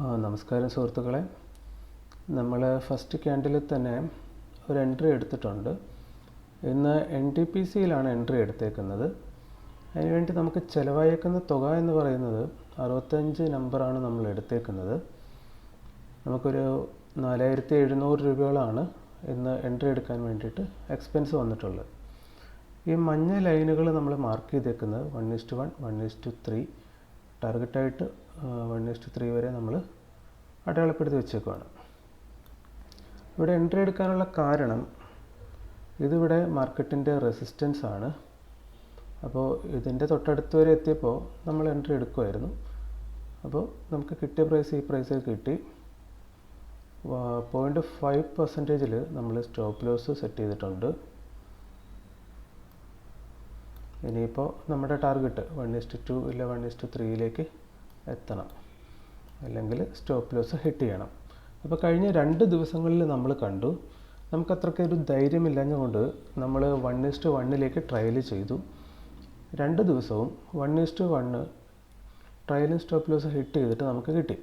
നമസ്കാരം സുഹൃത്തുക്കളെ. നമ്മൾ ഫസ്റ്റ് ക്യാൻഡിൽ തന്നെ ഒരു എൻട്രി എടുത്തിട്ടുണ്ട്. ഇന്ന് എൻ ടി പി സിയിലാണ് എൻട്രി എടുത്തേക്കുന്നത്. അതിനുവേണ്ടി നമുക്ക് ചിലവായേക്കുന്ന തുക എന്ന് പറയുന്നത് അറുപത്തഞ്ച് നമ്പറാണ് നമ്മൾ എടുത്തേക്കുന്നത്. നമുക്കൊരു നാലായിരത്തി എഴുന്നൂറ് രൂപയോളമാണ് ഇന്ന് എൻട്രി എടുക്കാൻ വേണ്ടിയിട്ട് എക്സ്പെൻസ് വന്നിട്ടുള്ളത്. ഈ മഞ്ഞ ലൈനുകൾ നമ്മൾ മാർക്ക് ചെയ്തേക്കുന്നത് one is to one one is to three ടാർഗറ്റായിട്ട് one is to three വരെ നമ്മൾ അടയാളപ്പെടുത്തി വെച്ചേക്കുവാണ്. ഇവിടെ എൻട്രി എടുക്കാനുള്ള കാരണം ഇതിവിടെ മാർക്കറ്റിന്റെ റെസിസ്റ്റൻസ് ആണ്. അപ്പോൾ ഇതിന്റെ തൊട്ടടുത്ത് വരെ എത്തിയപ്പോൾ നമ്മൾ എൻട്രി എടുക്കുമായിരുന്നു അപ്പോൾ നമുക്ക് കിട്ടിയ പ്രൈസ് ഈ പ്രൈസിൽ കിട്ടി. പോയിന്റ് ഫൈവ് പെർസെന്റേജിൽ നമ്മൾ സ്റ്റോപ്പ് ലോസ് സെറ്റ് ചെയ്തിട്ടുണ്ട്. ഇനിയിപ്പോൾ നമ്മുടെ target one is to two ഇല്ല വൺ ഇസ്റ്റ് ത്രീയിലേക്ക് എത്തണം. അല്ലെങ്കിൽ സ്റ്റോപ്പ് ലോസ് ഹിറ്റ് ചെയ്യണം. അപ്പോൾ കഴിഞ്ഞ രണ്ട് ദിവസങ്ങളിൽ നമ്മൾ കണ്ടു നമുക്ക് അത്രയ്ക്ക് ഒരു ധൈര്യമില്ലാഞ്ഞുകൊണ്ട് നമ്മൾ വൺ ഇസ്റ്റ് വണ്ണിലേക്ക് ട്രയൽ ചെയ്തു. രണ്ട് ദിവസവും വൺ ഇസ്റ്റ് വണ്ണ് ട്രയലും സ്റ്റോപ്പ് ലോസ് ഹിറ്റ് ചെയ്തിട്ട് നമുക്ക് കിട്ടി.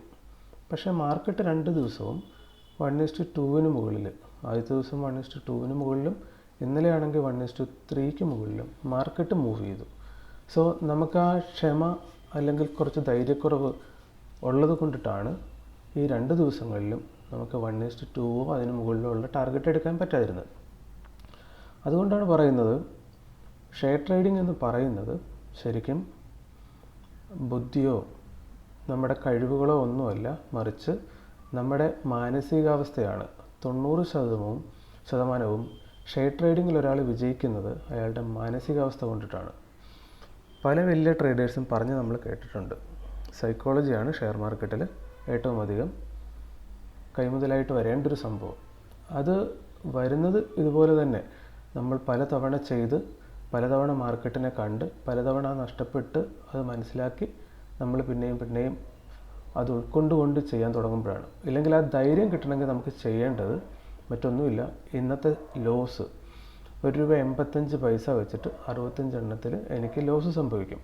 പക്ഷേ മാർക്കറ്റ് രണ്ട് ദിവസവും വൺ ഇസ്റ്റ് ടുവിന് മുകളിൽ ആദ്യത്തെ ദിവസം വൺ ഇസ്റ്റ് ടുവിന് മുകളിലും ഇന്നലെയാണെങ്കിൽ വൺ ഇസ്റ്റ് ത്രീക്ക് മുകളിലും മാർക്കറ്റ് മൂവ് ചെയ്തു. സോ നമുക്ക് ആ ക്ഷമ അല്ലെങ്കിൽ കുറച്ച് ധൈര്യക്കുറവ് ഉള്ളത് കൊണ്ടിട്ടാണ് ഈ രണ്ട് ദിവസങ്ങളിലും നമുക്ക് വൺ ഈസ്റ്റ് ടുവോ അതിന് മുകളിലോ ഉള്ള ടാർഗറ്റ് എടുക്കാൻ പറ്റാതിരുന്നത്. അതുകൊണ്ടാണ് പറയുന്നത് ഷെയർ ട്രേഡിംഗ് എന്ന് പറയുന്നത് ശരിക്കും ബുദ്ധിയോ നമ്മുടെ കഴിവുകളോ ഒന്നുമല്ല മറിച്ച് നമ്മുടെ മാനസികാവസ്ഥയാണ്. തൊണ്ണൂറ് ശതമാനവും ശതമാനവും ഷെയർ ട്രേഡിങ്ങിൽ ഒരാൾ വിജയിക്കുന്നത് അയാളുടെ മാനസികാവസ്ഥ കൊണ്ടിട്ടാണ്. പല വലിയ ട്രേഡേഴ്സും പറഞ്ഞ് നമ്മൾ കേട്ടിട്ടുണ്ട്. സൈക്കോളജിയാണ് ഷെയർ മാർക്കറ്റിൽ ഏറ്റവും അധികം കൈമുതലായിട്ട് വരേണ്ട ഒരു സംഭവം. അത് വരുന്നത് ഇതുപോലെ തന്നെ. നമ്മൾ പലതവണ ചെയ്ത് പലതവണ മാർക്കറ്റിനെ കണ്ട് പലതവണ നഷ്ടപ്പെട്ട് അത് മനസ്സിലാക്കി നമ്മൾ പിന്നെയും പിന്നെയും അത് ഉൾക്കൊണ്ടുകൊണ്ട് ചെയ്യാൻ തുടങ്ങുമ്പോഴാണ്. ഇല്ലെങ്കിൽ ആ ധൈര്യം കിട്ടണമെങ്കിൽ നമുക്ക് ചെയ്യേണ്ടത് മറ്റൊന്നുമില്ല. ഇന്നത്തെ ലോസ് ഒരു രൂപ എൺപത്തഞ്ച് പൈസ വെച്ചിട്ട് അറുപത്തഞ്ച് എണ്ണത്തിൽ എനിക്ക് ലോസ് സംഭവിക്കും.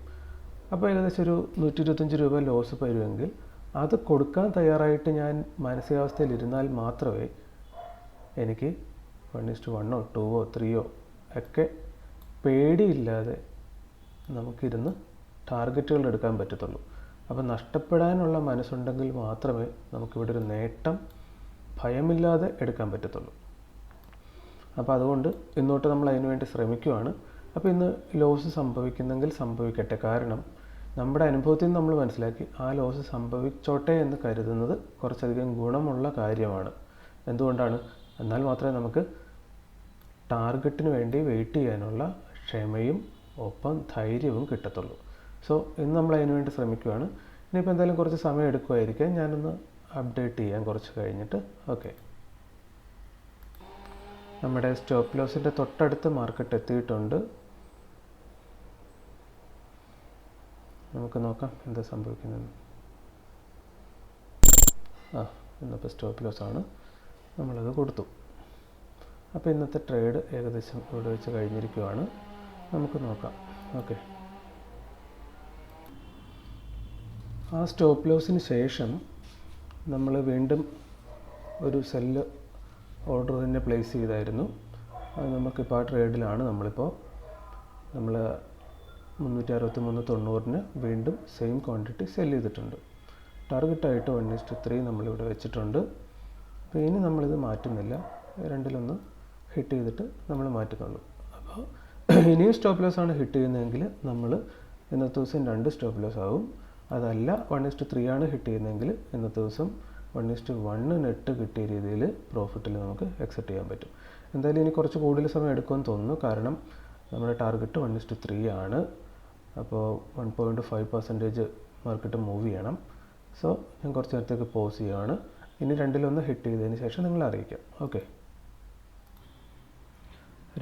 അപ്പോൾ ഏകദേശം ഒരു നൂറ്റി ഇരുപത്തഞ്ച് രൂപ ലോസ് വരുമെങ്കിൽ അത് കൊടുക്കാൻ തയ്യാറായിട്ട് ഞാൻ മാനസികാവസ്ഥയിൽ ഇരുന്നാൽ മാത്രമേ എനിക്ക് വൺ ഇസ്റ്റു വണ്ണോ ടൂവോ ത്രീയോ ഒക്കെ പേടിയില്ലാതെ നമുക്കിരുന്ന് ടാർഗറ്റുകൾ എടുക്കാൻ പറ്റത്തുള്ളൂ. അപ്പോൾ നഷ്ടപ്പെടാനുള്ള മനസ്സുണ്ടെങ്കിൽ മാത്രമേ നമുക്കിവിടെ ഒരു നേട്ടം ഭയമില്ലാതെ എടുക്കാൻ പറ്റത്തുള്ളൂ. അപ്പോൾ അതുകൊണ്ട് ഇന്നോട്ട് നമ്മൾ അതിനു വേണ്ടി ശ്രമിക്കുവാണ്. അപ്പോൾ ഇന്ന് ലോസ് സംഭവിക്കുന്നെങ്കിൽ സംഭവിക്കട്ടെ. കാരണം നമ്മുടെ അനുഭവത്തിൽ നിന്ന് നമ്മൾ മനസ്സിലാക്കി ആ ലോസ് സംഭവിച്ചോട്ടെ എന്ന് കരുതുന്നത് കുറച്ചധികം ഗുണമുള്ള കാര്യമാണ്. എന്തുകൊണ്ടാണ്? എന്നാൽ മാത്രമേ നമുക്ക് ടാർഗറ്റിന് വേണ്ടി വെയിറ്റ് ചെയ്യാനുള്ള ക്ഷമയും ഒപ്പം ധൈര്യവും കിട്ടത്തുള്ളൂ. സോ ഇന്ന് നമ്മൾ അതിനു വേണ്ടി ശ്രമിക്കുകയാണ് ഇനിയിപ്പോൾ എന്തായാലും കുറച്ച് സമയം എടുക്കുമായിരിക്കാം ഞാനൊന്ന് അപ്ഡേറ്റ് ചെയ്യാം കുറച്ച് കഴിഞ്ഞിട്ട്. ഓക്കെ നമ്മുടെ സ്റ്റോപ്പ് ലോസിന്റെ തൊട്ടടുത്ത് മാർക്കറ്റ് എത്തിയിട്ടുണ്ട്. നമുക്ക് നോക്കാം എന്താ സംഭവിക്കുന്നത്. ആ ഇന്നിപ്പോൾ സ്റ്റോപ്പ് ലോസ് ആണ്. നമ്മളത് കൊടുത്തു. അപ്പോൾ ഇന്നത്തെ ട്രേഡ് ഏകദേശം ഇവിടെ വെച്ച് കഴിഞ്ഞിരിക്കുവാണ്. നമുക്ക് നോക്കാം. ഓക്കെ. ആ സ്റ്റോപ്പ് ലോസിന് ശേഷം നമ്മൾ വീണ്ടും ഒരു സെല്ല് ഓർഡർ തന്നെ പ്ലേസ് ചെയ്തായിരുന്നു. അത് നമുക്കിപ്പോൾ ആ ട്രേഡിലാണ് നമ്മളിപ്പോൾ നമ്മൾ മുന്നൂറ്റി അറുപത്തി മൂന്ന് തൊണ്ണൂറിന് വീണ്ടും സെയിം ക്വാണ്ടിറ്റി സെൽ ചെയ്തിട്ടുണ്ട്. ടാർഗറ്റായിട്ട് വൺ ഇസ്റ്റ് ത്രീ നമ്മളിവിടെ വെച്ചിട്ടുണ്ട്. അപ്പോൾ ഇനി നമ്മളിത് മാറ്റുന്നില്ല. രണ്ടിലൊന്ന് ഹിറ്റ് ചെയ്തിട്ട് നമ്മൾ മാറ്റുന്നുള്ളൂ അപ്പോൾ ഇനിയും സ്റ്റോപ്പ് ലോസ് ആണ് ഹിറ്റ് ചെയ്യുന്നതെങ്കിൽ നമ്മൾ ഇന്നത്തെ ദിവസം രണ്ട് സ്റ്റോപ്പ് ലോസ് ആവും. അതല്ല വൺ ഇസ്റ്റ് ത്രീ ആണ് ഹിറ്റ് ചെയ്യുന്നതെങ്കിൽ ഇന്നത്തെ ദിവസം വൺ ഇസ്റ്റ് വണ്ണ് നെറ്റ് കിട്ടിയ രീതിയിൽ പ്രോഫിറ്റിൽ നമുക്ക് എക്സെപ്റ്റ് ചെയ്യാൻ പറ്റും. എന്തായാലും ഇനി കുറച്ച് കൂടുതൽ സമയം എടുക്കുമെന്ന് തോന്നുന്നു. കാരണം നമ്മുടെ ടാർഗറ്റ് വൺ ഇസ്റ്റ് ത്രീ ആണ്. അപ്പോൾ one point five percentage market move ചെയ്യണം. സോ ഞാൻ കുറച്ച് നേരത്തേക്ക് പോസ് ചെയ്യുകയാണ് ഇനി രണ്ടിലൊന്ന് ഹിറ്റ് ചെയ്തതിന് ശേഷം നിങ്ങൾ അറിയിക്കാം. ഓക്കെ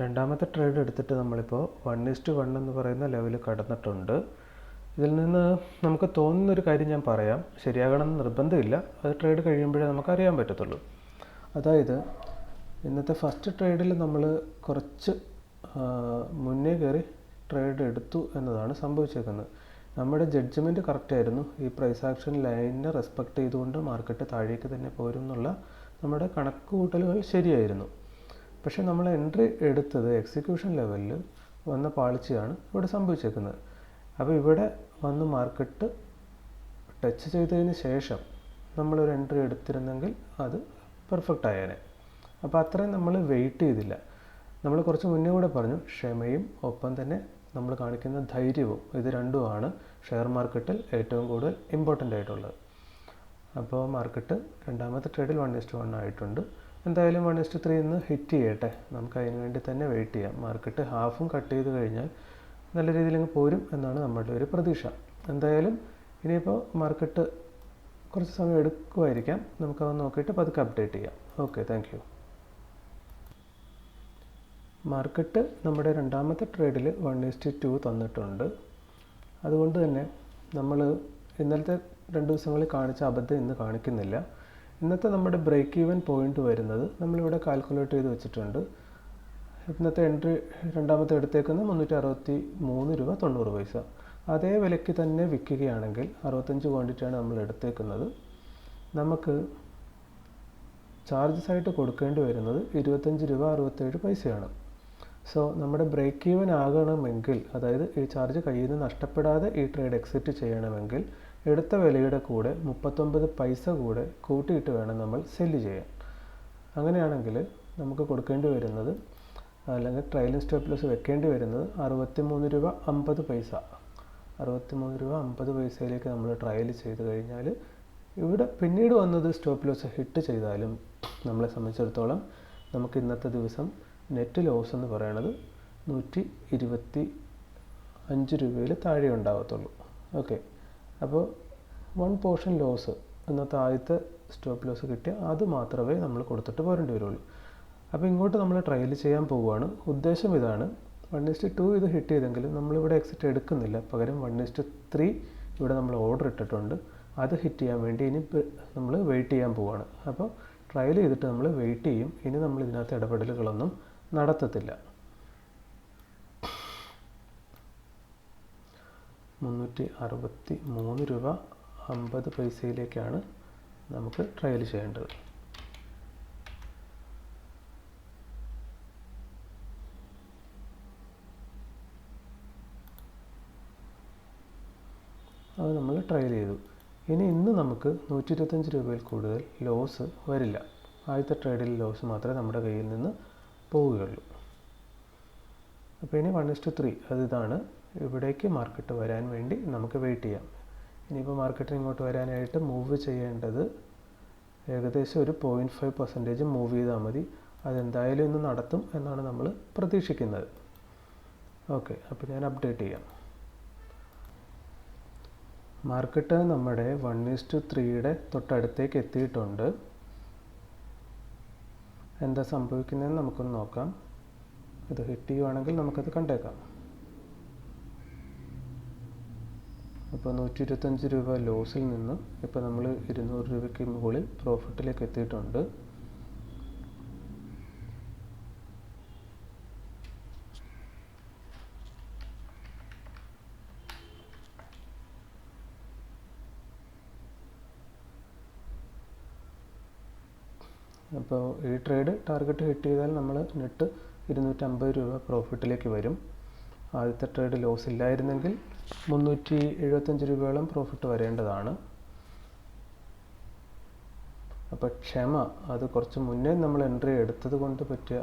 രണ്ടാമത്തെ ട്രേഡ് എടുത്തിട്ട് നമ്മളിപ്പോൾ വൺ ഇസ്റ്റ് വൺ എന്ന് പറയുന്ന ലെവൽ കടന്നിട്ടുണ്ട്. ഇതിൽ നിന്ന് നമുക്ക് തോന്നുന്നൊരു കാര്യം ഞാൻ പറയാം. ശരിയാകണമെന്ന് നിർബന്ധമില്ല. അത് ട്രേഡ് കഴിയുമ്പോഴേ നമുക്ക് അറിയാൻ പറ്റത്തുള്ളൂ. അതായത് ഇന്നത്തെ ഫസ്റ്റ് ട്രേഡിൽ നമ്മൾ കുറച്ച് മുന്നേ കയറി ട്രേഡ് എടുത്തു എന്നതാണ് സംഭവിച്ചേക്കുന്നത്. നമ്മുടെ ജഡ്ജ്മെന്റ് കറക്റ്റായിരുന്നു ഈ പ്രൈസ് ആക്ഷൻ ലൈനിനെ റെസ്പെക്റ്റ് ചെയ്തുകൊണ്ട് മാർക്കറ്റ് താഴേക്ക് തന്നെ പോരും എന്നുള്ള നമ്മുടെ കണക്ക് കൂട്ടലുകൾ ശരിയായിരുന്നു. പക്ഷേ നമ്മൾ എൻട്രി എടുത്തത് എക്സിക്യൂഷൻ ലെവലിൽ വന്ന പാളിച്ചയാണ് ഇവിടെ സംഭവിച്ചേക്കുന്നത്. അപ്പോൾ ഇവിടെ വന്ന് മാർക്കറ്റ് ടച്ച് ചെയ്തതിന് ശേഷം നമ്മളൊരു എൻട്രി എടുത്തിരുന്നെങ്കിൽ അത് പെർഫെക്റ്റ് ആയേനെ. അപ്പോൾ അത്രയും നമ്മൾ വെയിറ്റ് ചെയ്തില്ല. നമ്മൾ കുറച്ച് മുന്നേ കൂടെ പറഞ്ഞു ക്ഷമയും ഒപ്പം തന്നെ നമ്മൾ കാണിക്കുന്ന ധൈര്യവും ഇത് രണ്ടുമാണ് ഷെയർ മാർക്കറ്റിൽ ഏറ്റവും കൂടുതൽ ഇമ്പോർട്ടന്റ് ആയിട്ടുള്ളത്. അപ്പോൾ മാർക്കറ്റ് രണ്ടാമത്തെ ട്രേഡിൽ വൺ ഇസ്റ്റ് വൺ ആയിട്ടുണ്ട്. എന്തായാലും വൺ ഇസ്റ്റ് ത്രീ ഇന്ന് ഹിറ്റ് ചെയ്യട്ടെ. നമുക്ക് അതിന് വേണ്ടി തന്നെ വെയിറ്റ് ചെയ്യാം. മാർക്കറ്റ് ഹാഫും കട്ട് ചെയ്ത് കഴിഞ്ഞാൽ നല്ല രീതിയിൽ അങ്ങ് പോരും എന്നാണ് നമ്മളുടെ ഒരു പ്രതീക്ഷ. എന്തായാലും ഇനിയിപ്പോൾ മാർക്കറ്റ് കുറച്ച് സമയം എടുക്കുമായിരിക്കാം. നമുക്കത് നോക്കിയിട്ട് പതുക്കെ അപ്ഡേറ്റ് ചെയ്യാം. ഓക്കെ താങ്ക് മാർക്കറ്റ് നമ്മുടെ രണ്ടാമത്തെ ട്രേഡിൽ വൺ ഇസ്റ്റ് ടു തന്നിട്ടുണ്ട്. അതുകൊണ്ട് തന്നെ നമ്മൾ ഇന്നലത്തെ രണ്ട് ദിവസങ്ങളിൽ കാണിച്ച അബദ്ധം ഇന്ന് കാണിക്കുന്നില്ല. ഇന്നത്തെ നമ്മുടെ ബ്രേക്ക് ഈവൻ പോയിന്റ് വരുന്നത് നമ്മളിവിടെ കാൽക്കുലേറ്റ് ചെയ്ത് വെച്ചിട്ടുണ്ട്. ഇന്നത്തെ എൻട്രി രണ്ടാമത്തെ എടുത്തേക്കുന്ന മുന്നൂറ്റി അറുപത്തി മൂന്ന് രൂപ തൊണ്ണൂറ് പൈസ. അതേ വിലയ്ക്ക് തന്നെ വിൽക്കുകയാണെങ്കിൽ അറുപത്തഞ്ച് ക്വാണ്ടിറ്റിയാണ് നമ്മൾ എടുത്തേക്കുന്നത്. നമുക്ക് ചാർജസ് ആയിട്ട് കൊടുക്കേണ്ടി വരുന്നത് ഇരുപത്തഞ്ച് രൂപ അറുപത്തേഴ് പൈസയാണ്. സോ നമ്മുടെ ബ്രേക്ക് ഈവൻ ആകണമെങ്കിൽ അതായത് ഈ ചാർജ് കയ്യിൽ നിന്ന് നഷ്ടപ്പെടാതെ ഈ ട്രേഡ് എക്സിറ്റ് ചെയ്യണമെങ്കിൽ എടുത്ത വിലയുടെ കൂടെ മുപ്പത്തൊമ്പത് പൈസ കൂടെ കൂട്ടിയിട്ട് വേണം നമ്മൾ സെല്ല് ചെയ്യാൻ. അങ്ങനെയാണെങ്കിൽ നമുക്ക് കൊടുക്കേണ്ടി വരുന്നത് അല്ലെങ്കിൽ ട്രയലിംഗ് സ്റ്റോപ്പ് ലോസ് വെക്കേണ്ടി വരുന്നത് അറുപത്തി മൂന്ന് രൂപ അമ്പത് പൈസ. അറുപത്തി മൂന്ന് രൂപ അമ്പത് പൈസയിലേക്ക് നമ്മൾ ട്രയൽ ചെയ്ത് കഴിഞ്ഞാൽ ഇവിടെ പിന്നീട് വന്നത് സ്റ്റോപ്പ് ലോസ് ഹിറ്റ് ചെയ്താലും നമ്മളെ സംബന്ധിച്ചിടത്തോളം നമുക്ക് ഇന്നത്തെ ദിവസം നെറ്റ് ലോസ് എന്ന് പറയുന്നത് നൂറ്റി ഇരുപത്തി അഞ്ച് രൂപയിൽ താഴെ ഉണ്ടാകത്തുള്ളൂ ഓക്കെ അപ്പോൾ വൺ പോർഷൻ ലോസ് ഇന്നത്തെ ആദ്യത്തെ സ്റ്റോപ്പ് ലോസ് കിട്ടിയ അത് മാത്രമേ നമ്മൾ കൊടുത്തിട്ട് പോരേണ്ടി വരുള്ളൂ. അപ്പോൾ ഇങ്ങോട്ട് നമ്മൾ ട്രയൽ ചെയ്യാൻ പോവുകയാണ്. ഉദ്ദേശം ഇതാണ്. വൺ ഇസ്റ്റ് ടു ഇത് ഹിറ്റ് ചെയ്തെങ്കിലും നമ്മളിവിടെ എക്സിറ്റ് എടുക്കുന്നില്ല. പകരം വൺ ഇസ്റ്റ് ത്രീ ഇവിടെ നമ്മൾ ഓർഡർ ഇട്ടിട്ടുണ്ട്. അത് ഹിറ്റ് ചെയ്യാൻ വേണ്ടി ഇനി നമ്മൾ വെയിറ്റ് ചെയ്യാൻ പോവുകയാണ്. അപ്പോൾ ട്രയൽ ചെയ്തിട്ട് നമ്മൾ വെയിറ്റ് ചെയ്യും. ഇനി നമ്മൾ ഇതിനകത്ത് ഇടപെടലുകളൊന്നും നടത്തത്തില്ല. മുന്നൂറ്റി അറുപത്തി മൂന്ന് രൂപ അമ്പത് പൈസയിലേക്കാണ് നമുക്ക് ട്രയൽ ചെയ്യേണ്ടത് അത് നമ്മൾ ട്രയൽ ചെയ്തു ഇനി ഇന്ന് നമുക്ക് നൂറ്റി ഇരുപത്തഞ്ച് രൂപയിൽ കൂടുതൽ ലോസ് വരില്ല. ആദ്യത്തെ ട്രേഡിൽ ലോസ് മാത്രമേ നമ്മുടെ കയ്യിൽ നിന്ന് പോവുകയുള്ളൂ. അപ്പോൾ ഇനി വൺ ഇസ്റ്റു ത്രീ അത് ഇതാണ്. ഇവിടേക്ക് മാർക്കറ്റ് വരാൻ വേണ്ടി നമുക്ക് വെയിറ്റ് ചെയ്യാം. ഇനിയിപ്പോൾ മാർക്കറ്റിന് ഇങ്ങോട്ട് വരാനായിട്ട് മൂവ് ചെയ്യേണ്ടത് ഏകദേശം ഒരു പോയിന്റ് ഫൈവ് പെർസെന്റേജ് മൂവ് ചെയ്താൽ മതി. അതെന്തായാലും ഇന്ന് നടത്തും എന്നാണ് നമ്മൾ പ്രതീക്ഷിക്കുന്നത്. ഓക്കെ അപ്പോൾ ഞാൻ അപ്ഡേറ്റ് ചെയ്യാം. മാർക്കറ്റ് നമ്മുടെ വൺ ഈസ് ടു ത്രീയുടെ തൊട്ടടുത്തേക്ക് എത്തിയിട്ടുണ്ട്. എന്താ സംഭവിക്കുന്നതെന്ന് നമുക്കൊന്ന് നോക്കാം. ഇത് ഹിറ്റ് ചെയ്യുവാണെങ്കിൽ നമുക്കത് കണ്ടേക്കാം. അപ്പോൾ നൂറ്റി ഇരുപത്തഞ്ച് രൂപ ലോസിൽ നിന്ന് ഇപ്പോൾ നമ്മൾ ഇരുന്നൂറ് രൂപയ്ക്ക് മുകളിൽ പ്രോഫിറ്റിലേക്ക് എത്തിയിട്ടുണ്ട്. അപ്പോൾ ഈ ട്രേഡ് ടാർഗറ്റ് ഹിറ്റ് ചെയ്താൽ നമ്മൾ നെറ്റ് ഇരുന്നൂറ്റമ്പത് രൂപ പ്രോഫിറ്റിലേക്ക് വരും. ആദ്യത്തെ ട്രേഡ് ലോസ് ഇല്ലായിരുന്നെങ്കിൽ മുന്നൂറ്റി എഴുപത്തഞ്ച് രൂപയോളം പ്രോഫിറ്റ് വരേണ്ടതാണ്. അപ്പോൾ ക്ഷമ അത് കുറച്ച് മുന്നേ നമ്മൾ എൻട്രി എടുത്തത് കൊണ്ട് പറ്റിയ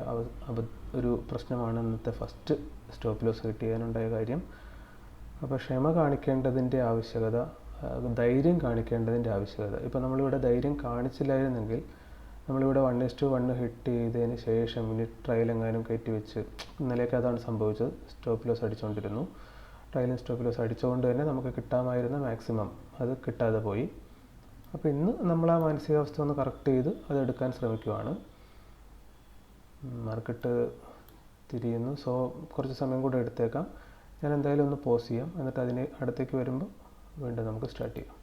ഒരു പ്രശ്നമാണ് ഇന്നത്തെ ഫസ്റ്റ് സ്റ്റോപ്പ് ലോസ് കിട്ടി ചെയ്യാനുണ്ടായ കാര്യം. അപ്പോൾ ക്ഷമ കാണിക്കേണ്ടതിന്റെ ആവശ്യകത ധൈര്യം കാണിക്കേണ്ടതിന്റെ ആവശ്യകത. ഇപ്പോൾ നമ്മളിവിടെ ധൈര്യം കാണിച്ചില്ലായിരുന്നെങ്കിൽ നമ്മളിവിടെ വൺ ടു വണ്ണ് ഹിറ്റ് ചെയ്തതിന് ശേഷം ഇനി ട്രയൽ എങ്ങാനും കയറ്റി വെച്ച് ഇന്നലെയൊക്കെ അതാണ് സംഭവിച്ചത്. സ്റ്റോപ്പ് ലോസ് അടിച്ചുകൊണ്ടിരുന്നു ട്രയലും സ്റ്റോപ്പ് ലോസ് അടിച്ചുകൊണ്ട് തന്നെ നമുക്ക് കിട്ടാമായിരുന്ന മാക്സിമം അത് കിട്ടാതെ പോയി. അപ്പോൾ ഇന്ന് നമ്മൾ ആ മാനസികാവസ്ഥ ഒന്ന് കറക്റ്റ് ചെയ്ത് അതെടുക്കാൻ ശ്രമിക്കുവാണ്. മാർക്കറ്റ് തിരിയുന്നു. സോ കുറച്ച് സമയം കൂടെ എടുത്തേക്കാം. ഞാൻ എന്തായാലും ഒന്ന് പോസ് ചെയ്യാം. എന്നിട്ട് അതിന് അടുത്തേക്ക് വരുമ്പോൾ വീണ്ടും നമുക്ക് സ്റ്റാർട്ട് ചെയ്യാം.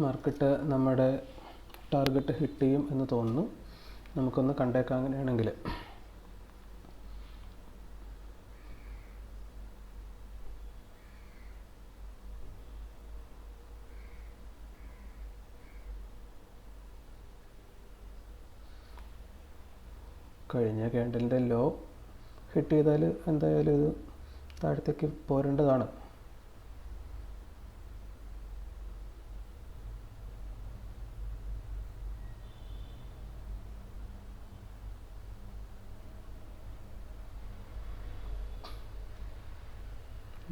മാർക്കറ്റ് നമ്മുടെ ടാർഗറ്റ് ഹിറ്റ് ചെയ്യും എന്ന് തോന്നുന്നു. നമുക്കൊന്ന് കണ്ടേക്കാം അങ്ങനെയാണെങ്കിൽ. കഴിഞ്ഞ ക്യാൻഡലിന്റെ ലോ ഹിറ്റ് ചെയ്താൽ എന്തായാലും ഇത് താഴത്തേക്ക് പോരേണ്ടതാണ്.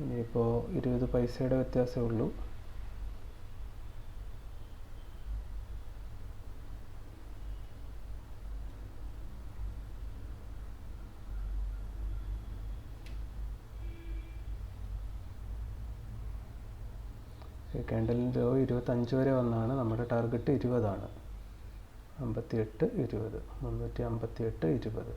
ഇനിയിപ്പോൾ ഇരുപത് പൈസയുടെ വ്യത്യാസമേ ഉള്ളൂ. ക്യാൻഡലിന്റെ ലോ ഇരുപത്തഞ്ച് വരെ വന്നാണ്. നമ്മുടെ ടാർഗറ്റ് ഇരുപതാണ്. അമ്പത്തിയെട്ട് ഇരുപത്. മുന്നൂറ്റി അമ്പത്തിയെട്ട് ഇരുപത്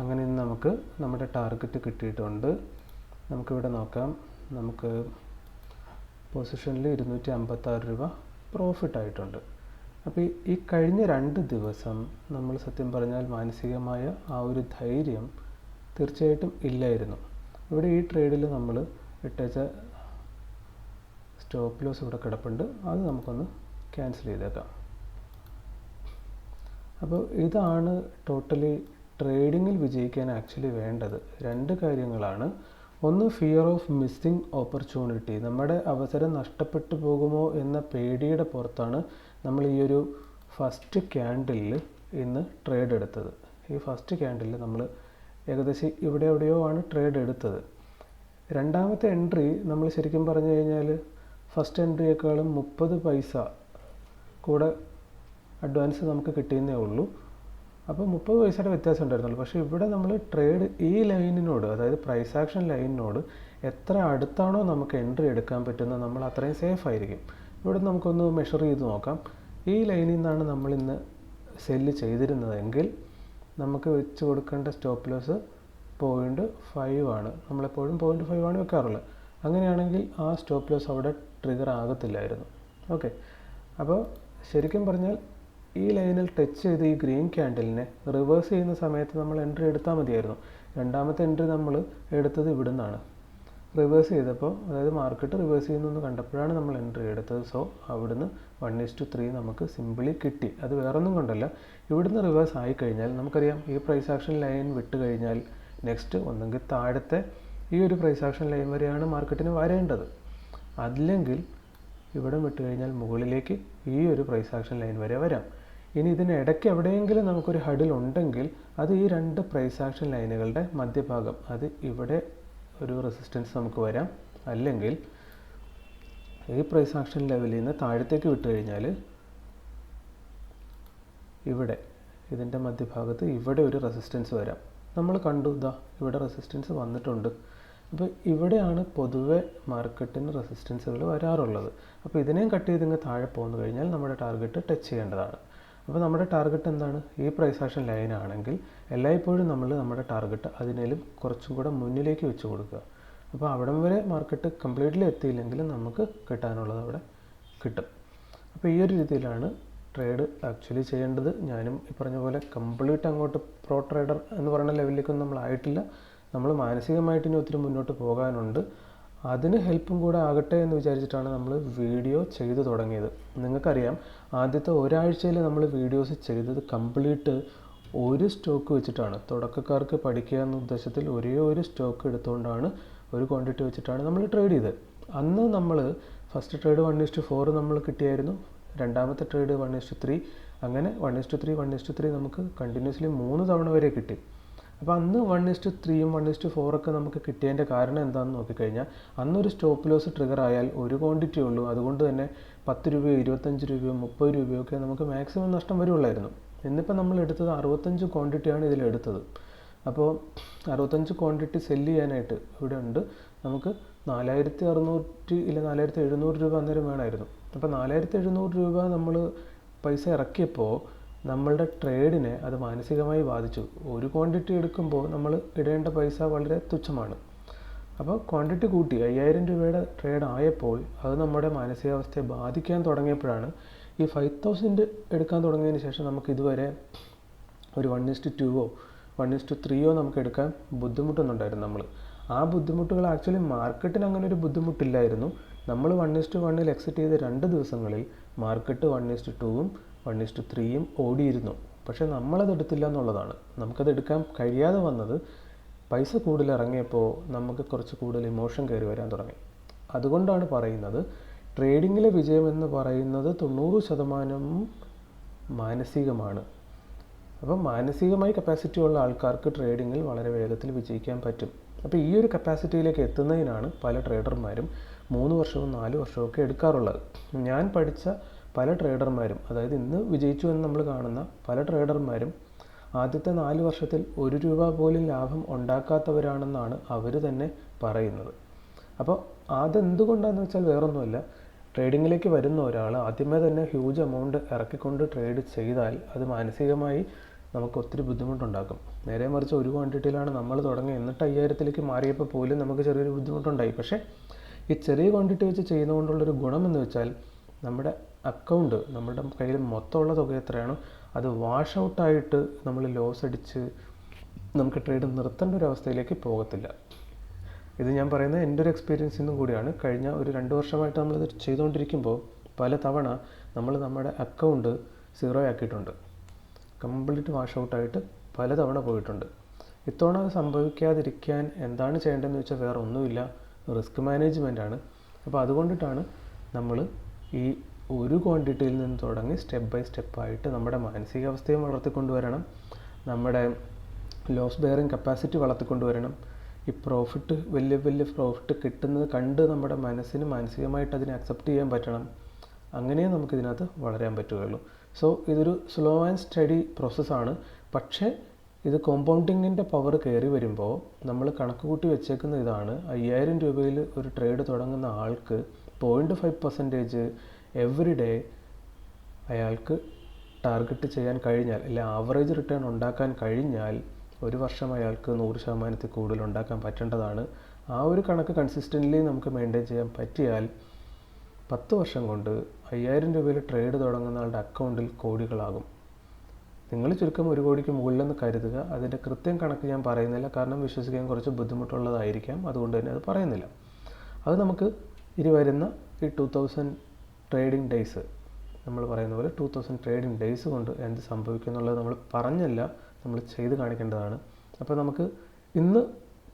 അങ്ങനെ ഇന്ന് നമുക്ക് നമ്മുടെ ടാർഗറ്റ് കിട്ടിയിട്ടുണ്ട്. നമുക്കിവിടെ നോക്കാം. നമുക്ക് പൊസിഷനിൽ ഇരുന്നൂറ്റി അമ്പത്താറ് രൂപ പ്രോഫിറ്റ് ആയിട്ടുണ്ട്. അപ്പോൾ ഈ- കഴിഞ്ഞ രണ്ട് ദിവസം നമ്മൾ സത്യം പറഞ്ഞാൽ മാനസികമായ ആ ഒരു ധൈര്യം തീർച്ചയായിട്ടും ഇല്ലായിരുന്നു. ഇവിടെ ഈ ട്രേഡിൽ നമ്മൾ ഇട്ടേച്ച സ്റ്റോപ്പ് ലോസ് ഇവിടെ കിടപ്പുണ്ട്. അത് നമുക്കൊന്ന് ക്യാൻസൽ ചെയ്തേക്കാം. അപ്പോൾ ഇതാണ് ടോട്ടലി ട്രേഡിങ്ങിൽ വിജയിക്കാൻ ആക്ച്വലി വേണ്ടത് രണ്ട് കാര്യങ്ങളാണ്. ഒന്ന് ഫിയർ ഓഫ് മിസ്സിങ് ഓപ്പർച്യൂണിറ്റി നമ്മുടെ അവസരം നഷ്ടപ്പെട്ടു പോകുമോ എന്ന പേടിയുടെ പുറത്താണ് നമ്മൾ ഈ ഒരു ഫസ്റ്റ് ക്യാൻഡിലിൽ ഇന്ന് ട്രേഡ് എടുത്തത്. ഈ ഫസ്റ്റ് ക്യാൻഡിലിൽ നമ്മൾ ഏകദേശം ഇവിടെ എവിടെയോ ആണ് ട്രേഡ് എടുത്തത്. രണ്ടാമത്തെ എൻട്രി നമ്മൾ ശരിക്കും പറഞ്ഞു കഴിഞ്ഞാൽ ഫസ്റ്റ് എൻട്രിയേക്കാളും മുപ്പത് പൈസ കൂടെ അഡ്വാൻസ് നമുക്ക് കിട്ടിയെന്നേ ഉള്ളൂ. അപ്പോൾ മുപ്പത് പൈസയുടെ വ്യത്യാസം ഉണ്ടായിരുന്നുള്ളൂ. പക്ഷേ ഇവിടെ നമ്മൾ ട്രേഡ് ഈ ലൈനിനോട് അതായത് പ്രൈസ് ആക്ഷൻ ലൈനിനോട് എത്ര അടുത്താണോ നമുക്ക് എൻട്രി എടുക്കാൻ പറ്റുന്നത് നമ്മൾ അത്രയും സേഫ് ആയിരിക്കും. ഇവിടെ നമുക്കൊന്ന് മെഷർ ചെയ്ത് നോക്കാം. ഈ ലൈനിൽ നിന്നാണ് നമ്മൾ ഇന്ന് സെല്ല് ചെയ്തിരുന്നതെങ്കിൽ നമുക്ക് വെച്ച് കൊടുക്കേണ്ട സ്റ്റോപ്പ് ലോസ് പോയിന്റ് ഫൈവ് ആണ്. നമ്മളെപ്പോഴും പോയിന്റ് ഫൈവ് ആണ് വെക്കാറുള്ളത്. അങ്ങനെയാണെങ്കിൽ ആ സ്റ്റോപ്പ് ലോസ് അവിടെ ട്രിഗർ ആകത്തില്ലായിരുന്നു. ഓക്കെ അപ്പോൾ ശരിക്കും പറഞ്ഞാൽ ഈ ലൈനിൽ ടച്ച് ചെയ്ത് ഈ ഗ്രീൻ ക്യാൻഡലിനെ റിവേഴ്സ് ചെയ്യുന്ന സമയത്ത് നമ്മൾ എൻട്രി എടുത്താൽ മതിയായിരുന്നു. രണ്ടാമത്തെ എൻട്രി നമ്മൾ എടുത്തത് ഇവിടെ നിന്നാണ് റിവേഴ്സ് ചെയ്തപ്പോൾ അതായത് മാർക്കറ്റ് റിവേഴ്സ് ചെയ്യുന്നു കണ്ടപ്പോഴാണ് നമ്മൾ എൻട്രി എടുത്തത്. സോ അവിടുന്ന് വൺ ഇസ് ടു ത്രീ നമുക്ക് സിമ്പിളി കിട്ടി. അത് വേറൊന്നും കൊണ്ടല്ല. ഇവിടുന്ന് റിവേഴ്സ് ആയി കഴിഞ്ഞാൽ നമുക്കറിയാം ഈ പ്രൈസ് ആക്ഷൻ ലൈൻ വിട്ട് കഴിഞ്ഞാൽ നെക്സ്റ്റ് ഒന്നെങ്കിൽ താഴത്തെ ഈ ഒരു പ്രൈസ് ആക്ഷൻ ലൈൻ വരെയാണ് മാർക്കറ്റിന് വരേണ്ടത്. അല്ലെങ്കിൽ ഇവിടെ വിട്ട് കഴിഞ്ഞാൽ മുകളിലേക്ക് ഈ ഒരു പ്രൈസ് ആക്ഷൻ ലൈൻ വരെ വരാം. ഇനി ഇതിന് ഇടയ്ക്ക് എവിടെയെങ്കിലും നമുക്കൊരു ഹഡിൽ ഉണ്ടെങ്കിൽ അത് ഈ രണ്ട് പ്രൈസ് ആക്ഷൻ ലൈനുകളുടെ മധ്യഭാഗം. അത് ഇവിടെ ഒരു റെസിസ്റ്റൻസ് നമുക്ക് വരാം. അല്ലെങ്കിൽ ഈ പ്രൈസ് ആക്ഷൻ ലെവലിൽ നിന്ന് താഴത്തേക്ക് വിട്ട് കഴിഞ്ഞാൽ ഇവിടെ ഇതിന്റെ മധ്യഭാഗത്ത് ഇവിടെ ഒരു റെസിസ്റ്റൻസ് വരാം. നമ്മൾ കണ്ടു ഇതാ ഇവിടെ റെസിസ്റ്റൻസ് വന്നിട്ടുണ്ട്. അപ്പോൾ ഇവിടെയാണ് പൊതുവെ മാർക്കറ്റിന് റെസിസ്റ്റൻസുകൾ വരാറുള്ളത്. അപ്പോൾ ഇതിനെയും കട്ട് ചെയ്ത് ഇങ്ങ് താഴെ പോന്നു കഴിഞ്ഞാൽ നമ്മുടെ ടാർഗറ്റ് ടച്ച് ചെയ്യേണ്ടതാണ്. അപ്പോൾ നമ്മുടെ ടാർഗറ്റ് എന്താണ്? ഈ പ്രൈസ് ആക്ഷൻ ലൈൻ ആണെങ്കിൽ എല്ലായ്പ്പോഴും നമ്മൾ നമ്മുടെ ടാർഗറ്റ് അതിനേലും കുറച്ചും കൂടെ മുന്നിലേക്ക് വെച്ച് കൊടുക്കുക. അപ്പോൾ അവിടം വരെ മാർക്കറ്റ് കംപ്ലീറ്റ്ലി എത്തിയില്ലെങ്കിൽ നമുക്ക് കിട്ടാനുള്ളത് അവിടെ കിട്ടും. അപ്പോൾ ഈ ഒരു രീതിയിലാണ് ട്രേഡ് ആക്ച്വലി ചെയ്യേണ്ടത്. ഞാനും ഈ പറഞ്ഞ പോലെ കംപ്ലീറ്റ് അങ്ങോട്ട് പ്രോ ട്രേഡർ എന്ന് പറയുന്ന ലെവലിലേക്കൊന്നും നമ്മളായിട്ടില്ല നമ്മൾ മാനസികമായിട്ട് ഇനി ഒത്തിരി മുന്നോട്ട് പോകാനുണ്ട്. അതിന് ഹെൽപ്പും കൂടെ ആകട്ടെ എന്ന് വിചാരിച്ചിട്ടാണ് നമ്മൾ വീഡിയോ ചെയ്തു തുടങ്ങിയത്. നിങ്ങൾക്കറിയാം ആദ്യത്തെ ഒരാഴ്ചയിൽ നമ്മൾ വീഡിയോസ് ചെയ്തത് കംപ്ലീറ്റ് ഒരു സ്റ്റോക്ക് വെച്ചിട്ടാണ്. തുടക്കക്കാർക്ക് പഠിക്കുക എന്ന ഉദ്ദേശത്തിൽ ഒരേ ഒരു സ്റ്റോക്ക് എടുത്തുകൊണ്ടാണ് ഒരു ക്വാണ്ടിറ്റി വെച്ചിട്ടാണ് നമ്മൾ ട്രേഡ് ചെയ്തത്. അന്ന് നമ്മൾ first trade one is to four നമ്മൾ കിട്ടിയായിരുന്നു. രണ്ടാമത്തെ trade one is to three അങ്ങനെ one is to three one is to three നമുക്ക് കണ്ടിന്യൂസ്ലി മൂന്ന് തവണ വരെ കിട്ടി. അപ്പോൾ അന്ന് വൺ ഇസ്റ്റു ത്രീയും വൺ ഇസ്റ്റു ഫോറൊക്കെ നമുക്ക് കിട്ടിയതിന്റെ കാരണം എന്താണെന്ന് നോക്കിക്കഴിഞ്ഞാൽ അന്നൊരു സ്റ്റോപ്പ് ലോസ് ട്രിഗർ ആയാൽ ഒരു ക്വാണ്ടിറ്റി ഉള്ളൂ. അതുകൊണ്ട് തന്നെ പത്ത് രൂപയോ ഇരുപത്തഞ്ച് രൂപയോ മുപ്പത് രൂപയോ ഒക്കെ നമുക്ക് മാക്സിമം നഷ്ടം വരുള്ളായിരുന്നു. ഇന്നിപ്പോൾ നമ്മൾ എടുത്തത് അറുപത്തഞ്ച് ക്വാണ്ടിറ്റിയാണ് ഇതിലെടുത്തത് അപ്പോൾ അറുപത്തഞ്ച് ക്വാണ്ടിറ്റി സെല്ല് ചെയ്യാനായിട്ട് ഇവിടെ ഉണ്ട്. നമുക്ക് നാലായിരത്തി അറുന്നൂറ്റി ഇല്ല നാലായിരത്തി എഴുന്നൂറ് രൂപ അന്നേരം വേണമായിരുന്നു. അപ്പോൾ നാലായിരത്തി എഴുന്നൂറ് രൂപ നമ്മൾ പൈസ ഇറക്കിയപ്പോൾ നമ്മളുടെ ട്രേഡിനെ അത് മാനസികമായി ബാധിച്ചു. ഒരു ക്വാണ്ടിറ്റി എടുക്കുമ്പോൾ നമ്മൾ ഇടേണ്ട പൈസ വളരെ തുച്ഛമാണ്. അപ്പോൾ ക്വാണ്ടിറ്റി കൂട്ടി അയ്യായിരം രൂപയുടെ ട്രേഡ് ആയപ്പോൾ അത് നമ്മുടെ മാനസികാവസ്ഥയെ ബാധിക്കാൻ തുടങ്ങിയപ്പോഴാണ് ഈ ഫൈവ് തൗസൻഡ് എടുക്കാൻ തുടങ്ങിയതിന് ശേഷം നമുക്ക് ഇതുവരെ ഒരു വൺ ഇസ്റ്റ് ടുവോ വൺ ഇസ്റ്റ് ത്രീയോ നമുക്ക് എടുക്കാൻ ബുദ്ധിമുട്ടൊന്നുണ്ടായിരുന്നു നമ്മൾ ആ ബുദ്ധിമുട്ടുകൾ ആക്ച്വലി മാർക്കറ്റിന് അങ്ങനെ ഒരു ബുദ്ധിമുട്ടില്ലായിരുന്നു. നമ്മൾ വൺ ഇസ്റ്റ് വണ്ണിൽ എക്സിറ്റ് ചെയ്ത രണ്ട് ദിവസങ്ങളിൽ മാർക്കറ്റ് വൺ ഇസ്റ്റ് ടൂവും വൺ ഇസ്റ്റു ത്രീയും ഓടിയിരുന്നു. പക്ഷേ നമ്മളത് എടുത്തില്ല എന്നുള്ളതാണ്. നമുക്കത് എടുക്കാൻ കഴിയാതെ വന്നത് പൈസ കൂടുതൽ ഇറങ്ങിയപ്പോൾ നമുക്ക് കുറച്ച് കൂടുതൽ ഇമോഷൻ കയറി വരാൻ തുടങ്ങി. അതുകൊണ്ടാണ് പറയുന്നത് ട്രേഡിങ്ങിലെ വിജയം എന്ന് പറയുന്നത് തൊണ്ണൂറ് ശതമാനം മാനസികമാണ്. അപ്പം മാനസികമായി കപ്പാസിറ്റി ഉള്ള ആൾക്കാർക്ക് ട്രേഡിങ്ങിൽ വളരെ വേഗത്തിൽ വിജയിക്കാൻ പറ്റും. അപ്പോൾ ഈ ഒരു കപ്പാസിറ്റിയിലേക്ക് എത്തുന്നതിനാണ് പല ട്രേഡർമാരും മൂന്ന് വർഷവും നാല് വർഷവും ഒക്കെ എടുക്കാറുള്ളത്. ഞാൻ പഠിച്ച പല ട്രേഡർമാരും അതായത് ഇന്ന് വിജയിച്ചു എന്ന് നമ്മൾ കാണുന്ന പല ട്രേഡർമാരും ആദ്യത്തെ നാല് വർഷത്തിൽ ഒരു രൂപ പോലും ലാഭം ഉണ്ടാക്കാത്തവരാണെന്നാണ് അവർ തന്നെ പറയുന്നത്. അപ്പോൾ അതെന്തുകൊണ്ടാണെന്ന് വെച്ചാൽ വേറൊന്നുമല്ല. ട്രേഡിങ്ങിലേക്ക് വരുന്ന ഒരാൾ ആദ്യമേ തന്നെ ഹ്യൂജ് എമൗണ്ട് ഇറക്കിക്കൊണ്ട് ട്രേഡ് ചെയ്താൽ അത് മാനസികമായി നമുക്ക് ഒത്തിരി ബുദ്ധിമുട്ടുണ്ടാക്കും. നേരെ മറിച്ച് ഒരു ക്വാണ്ടിറ്റിയിലാണ് നമ്മൾ തുടങ്ങി എന്നിട്ട് അയ്യായിരത്തിലേക്ക് മാറിയപ്പോൾ പോലും നമുക്ക് ചെറിയൊരു ബുദ്ധിമുട്ടുണ്ടായി. പക്ഷേ ഈ ചെറിയ ക്വാണ്ടിറ്റി വെച്ച് ചെയ്യുന്നതുകൊണ്ടുള്ളൊരു ഗുണമെന്ന് വെച്ചാൽ നമ്മുടെ അക്കൗണ്ട് നമ്മുടെ കയ്യിൽ മൊത്തമുള്ള തുക എത്രയാണോ അത് വാഷ് ഔട്ടായിട്ട് നമ്മൾ ലോസ് അടിച്ച് നമുക്ക് ട്രേഡ് നിർത്തേണ്ട ഒരു അവസ്ഥയിലേക്ക് പോകത്തില്ല. ഇത് ഞാൻ പറയുന്നത് എന്റെ ഒരു എക്സ്പീരിയൻസിൽ നിന്നും കൂടിയാണ്. കഴിഞ്ഞ ഒരു രണ്ട് വർഷമായിട്ട് നമ്മൾ ഇത് ചെയ്തുകൊണ്ടിരിക്കുമ്പോൾ പല തവണ നമ്മൾ നമ്മുടെ അക്കൗണ്ട് സീറോ ആക്കിയിട്ടുണ്ട്. കംപ്ലീറ്റ് വാഷ് ഔട്ടായിട്ട് പല തവണ പോയിട്ടുണ്ട്. ഇത്തവണ അത് സംഭവിക്കാതിരിക്കാൻ എന്താണ് ചെയ്യേണ്ടതെന്ന് വെച്ചാൽ വേറെ ഒന്നുമില്ല. റിസ്ക് മാനേജ്മെന്റ് ആണ്. അപ്പോൾ അതുകൊണ്ടിട്ടാണ് നമ്മൾ ഈ ഒരു ക്വാണ്ടിറ്റിയിൽ നിന്ന് തുടങ്ങി സ്റ്റെപ്പ് ബൈ സ്റ്റെപ്പായിട്ട് നമ്മുടെ മാനസികാവസ്ഥയും വളർത്തിക്കൊണ്ടുവരണം. നമ്മുടെ ലോസ് ബെയറിങ് കപ്പാസിറ്റി വളർത്തിക്കൊണ്ടുവരണം. ഈ പ്രോഫിറ്റ് വലിയ വലിയ പ്രോഫിറ്റ് കിട്ടുന്നത് കണ്ട് നമ്മുടെ മനസ്സിന് മാനസികമായിട്ട് അതിനെ അക്സെപ്റ്റ് ചെയ്യാൻ പറ്റണം. അങ്ങനെയേ നമുക്കിതിനകത്ത് വളരാൻ പറ്റുകയുള്ളൂ. സോ ഇതൊരു സ്ലോ ആൻഡ് സ്റ്റഡി പ്രോസസ്സാണ് പക്ഷേ ഇത് കോമ്പൗണ്ടിങ്ങിന്റെ പവർ കയറി വരുമ്പോൾ നമ്മൾ കണക്ക് കൂട്ടി വെച്ചേക്കുന്ന ഇതാണ്. അയ്യായിരം രൂപയിൽ ഒരു ട്രേഡ് തുടങ്ങുന്ന ആൾക്ക് point five percentage every day അയാൾക്ക് ടാർഗറ്റ് ചെയ്യാൻ കഴിഞ്ഞാൽ അല്ലെ ആവറേജ് റിട്ടേൺ ഉണ്ടാക്കാൻ കഴിഞ്ഞാൽ ഒരു വർഷം അയാൾക്ക് നൂറ് ശതമാനത്തിൽ കൂടുതൽ ഉണ്ടാക്കാൻ പറ്റേണ്ടതാണ്. ആ ഒരു കണക്ക് കൺസിസ്റ്റന്റ്ലി നമുക്ക് മെയിന്റെയിൻ ചെയ്യാൻ പറ്റിയാൽ പത്ത് വർഷം കൊണ്ട് അയ്യായിരം രൂപയിൽ ട്രേഡ് തുടങ്ങുന്ന ആളുടെ അക്കൗണ്ടിൽ കോടികളാകും. നിങ്ങൾ ചുരുക്കം ഒരു കോടിക്ക് മുകളിലെന്ന് കരുതുക. അതിന്റെ കൃത്യം കണക്ക് ഞാൻ പറയുന്നില്ല. കാരണം വിശ്വസിക്കാൻ കുറച്ച് ബുദ്ധിമുട്ടുള്ളതായിരിക്കാം. അതുകൊണ്ട് തന്നെ അത് പറയുന്നില്ല. അത് നമുക്ക് ഇനി വരുന്ന ഈ ടു തൗസൻഡ് ട്രേഡിംഗ് ഡേയ്സ് നമ്മൾ പറയുന്ന പോലെ ടു തൗസൻഡ് ട്രേഡിംഗ് ഡേയ്സ് കൊണ്ട് എന്ത് സംഭവിക്കും എന്നുള്ളത് നമ്മൾ പറഞ്ഞല്ല നമ്മൾ ചെയ്ത് കാണിക്കേണ്ടതാണ്. അപ്പോൾ നമുക്ക് ഇന്ന്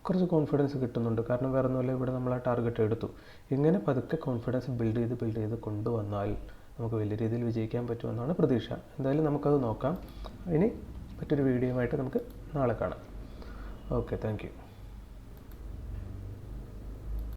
കുറച്ച് കോൺഫിഡൻസ് കിട്ടുന്നുണ്ട്. കാരണം വേറെ ഒന്നുമില്ല ഇവിടെ നമ്മൾ ആ ടാർഗറ്റ് എടുത്തു. ഇങ്ങനെ പതുക്കെ കോൺഫിഡൻസ് ബിൽഡ് ചെയ്ത് ബിൽഡ് ചെയ്ത് കൊണ്ടുവന്നാൽ നമുക്ക് വലിയ രീതിയിൽ വിജയിക്കാൻ പറ്റുമെന്നാണ് പ്രതീക്ഷ. എന്തായാലും നമുക്കത് നോക്കാം. ഇനി മറ്റൊരു വീഡിയോ ആയിട്ട് നമുക്ക് നാളെ കാണാം. Okay thank